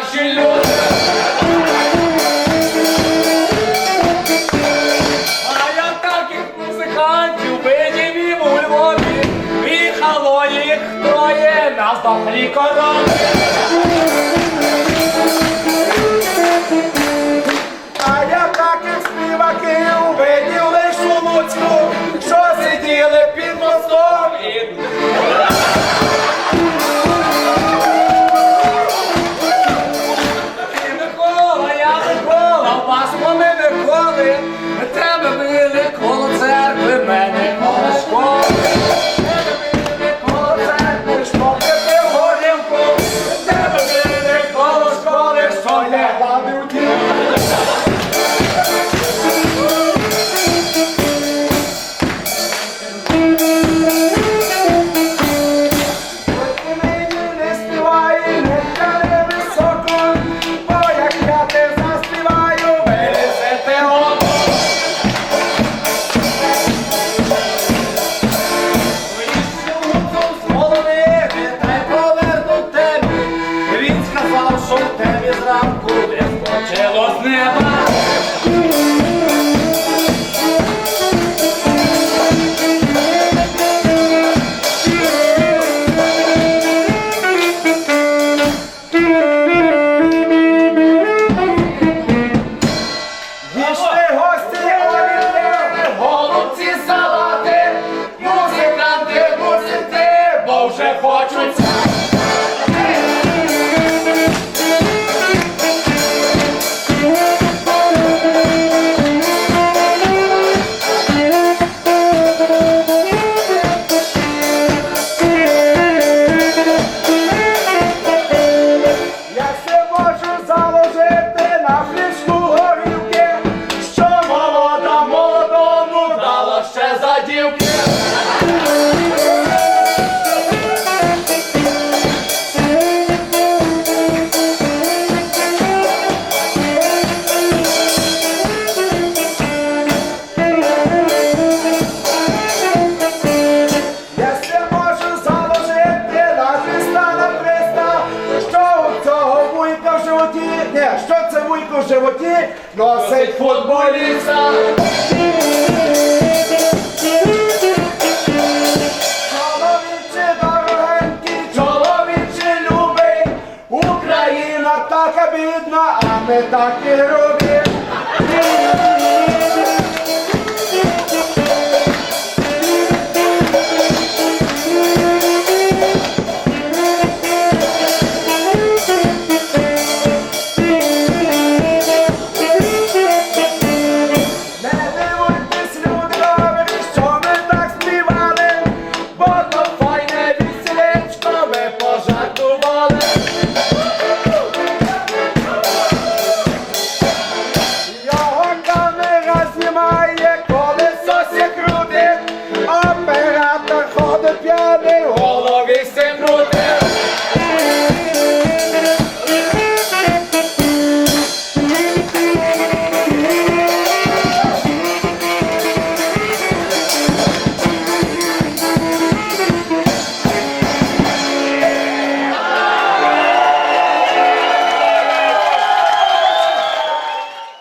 наші люди. А я таких музикантів видів у Львові. Віхало їх троє, нас до коротки. Що в темі зранку не з неба. серце вуйко в животі носить футболіста. чоловічі дорогенький, чоловічі любий, Україна така бідна, а ми такі робі.